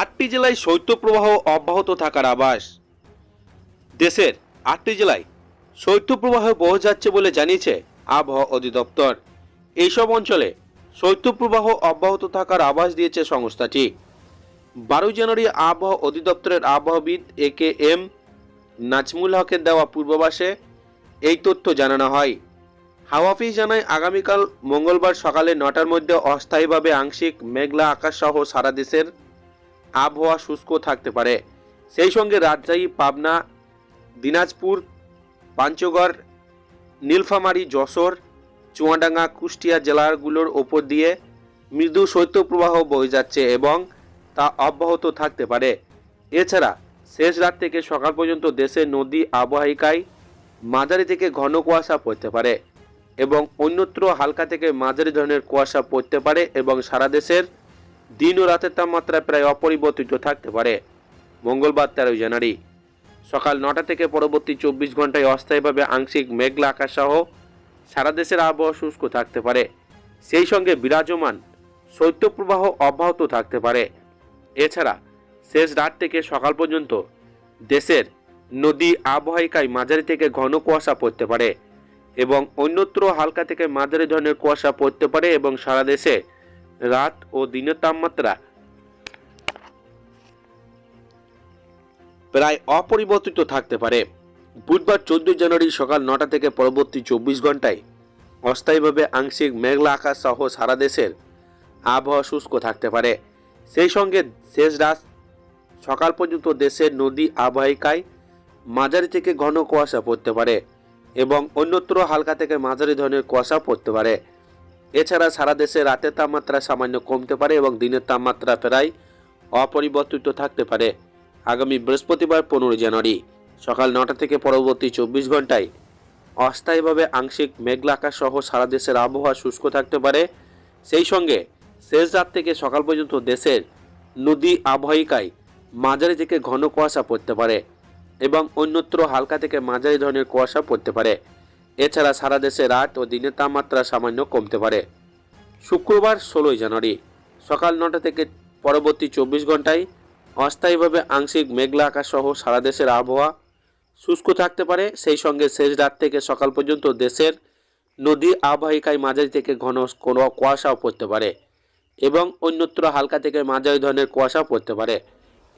আটটি জেলায় শৈত্যপ্রবাহ অব্যাহত থাকার আভাস। দেশের আটটি জেলায় শৈত্যপ্রবাহ বয়ে যাচ্ছে বলে জানিয়েছে আবহাওয়া অধিদপ্তর। এইসব অঞ্চলে শৈত্যপ্রবাহ অব্যাহত থাকার আভাস দিয়েছে সংস্থাটি। বারোই জানুয়ারি আবহাওয়া অধিদপ্তরের আবহাওয়াবিদ এ কে এম নাজমুল হকের দেওয়া পূর্বাভাসে এই তথ্য জানানো হয়। হাওয়া অফিস জানায়, আগামীকাল মঙ্গলবার সকালে নটার মধ্যে অস্থায়ীভাবে আংশিক মেঘলা আকাশ সহ সারা দেশের আবহাওয়া শুষ্ক থাকতে পারে। সেই সঙ্গে রাজশাহী, পাবনা, দিনাজপুর, পাঞ্চগড়, নীলফামারী, যশোর, চুয়াডাঙ্গা, কুষ্টিয়া জেলাগুলোর ওপর দিয়ে মৃদু শৈত্যপ্রবাহ বয়ে যাচ্ছে এবং তা অব্যাহত থাকতে পারে। এছাড়া শেষ রাত থেকে সকাল পর্যন্ত দেশে নদী আবহায়িকায় মাঝারি থেকে ঘন কুয়াশা পড়তে পারে এবং অন্যত্র হালকা থেকে মাঝারি ধরনের কুয়াশা পড়তে পারে এবং সারা দেশের দিন ও রাতের তাপমাত্রা প্রায় অপরিবর্তিত থাকতে পারে। মঙ্গলবার তেরোই জানুয়ারি। সকাল নটা থেকে পরবর্তী চব্বিশ ঘন্টায় অস্থায়ীভাবে আংশিক মেঘলা আকাশ সহ সারা দেশের আবহাওয়া শুষ্ক থাকতে পারে। সেই সঙ্গে বিরাজমান শৈত্যপ্রবাহ অব্যাহত থাকতে পারে। এছাড়া শেষ রাত থেকে সকাল পর্যন্ত দেশের নদী আবহায়িকায় মাঝারি থেকে ঘন কুয়াশা পড়তে পারে এবং অন্যত্র হালকা থেকে মাঝারি ধরনের কুয়াশা পড়তে পারে এবং সারা দেশে রাত ও দিনের তাপমাত্রা প্রায় অপরিবর্তিত থাকতে পারে। বুধবার চোদ্দই জানুয়ারি সকাল নটা থেকে পরবর্তী চব্বিশ ঘন্টায় অস্থায়ীভাবে আংশিক মেঘলা আকাশ সহ সারা দেশের আবহাওয়া শুষ্ক থাকতে পারে। সেই সঙ্গে শেষ রাত সকাল পর্যন্ত দেশের নদী আবহায়িকায় মাঝারি থেকে ঘন কুয়াশা পড়তে পারে এবং অন্যত্র হালকা থেকে মাঝারি ধরনের কুয়াশা পড়তে পারে। এছাড়া সারা দেশে রাতের তাপমাত্রা সামান্য কমতে পারে এবং দিনের তাপমাত্রা প্রায় অপরিবর্তিত থাকতে পারে। আগামী বৃহস্পতিবার, পনেরোই জানুয়ারি, সকাল নটা থেকে পরবর্তী চব্বিশ ঘন্টায় অস্থায়ীভাবে আংশিক মেঘলা আকাশ সহ সারা দেশের আবহাওয়া শুষ্ক থাকতে পারে। সেই সঙ্গে শেষ রাত থেকে সকাল পর্যন্ত দেশের নদী আবহায়িকায় মাঝারি থেকে ঘন কুয়াশা পড়তে পারে এবং অন্যত্র হালকা থেকে মাঝারি ধরনের কুয়াশা পড়তে পারে। এছাড়া সারা দেশে রাত ও দিনের তাপমাত্রা সামান্য কমতে পারে। শুক্রবার ষোলোই জানুয়ারি, সকাল নটা থেকে পরবর্তী চব্বিশ ঘন্টায় অস্থায়ীভাবে আংশিক মেঘলা আকাশ সহ সারা দেশের আবহাওয়া শুষ্ক থাকতে পারে। সেই সঙ্গে শেষ রাত থেকে সকাল পর্যন্ত দেশের নদী আবহায়িকায় মাঝারি থেকে ঘন কোনো কুয়াশাও পড়তে পারে এবং অন্যত্র হালকা থেকে মাঝারি ধরনের কুয়াশাও পড়তে পারে।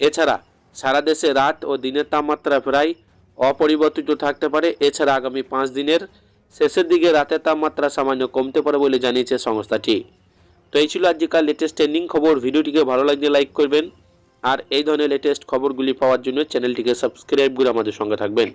এছাড়া সারা দেশে রাত ও দিনের তাপমাত্রা প্রায় অপরিবর্তিত থাকতে পারে। এছাড়া আগামী পাঁচ দিনের শেষের দিকে রাতের তাপমাত্রা সামান্য কমতে পারে বলে জানিয়েছে সংস্থাটি। তো এই ছিল আজকাল লেটেস্ট ট্রেন্ডিং খবর। ভিডিওটিকে ভালো লাগলে লাইক করবেন। আর এই ধরনের লেটেস্ট খবরগুলি পাওয়ার জন্য চ্যানেলটিকে সাবস্ক্রাইব করে আমাদের সঙ্গে থাকবেন।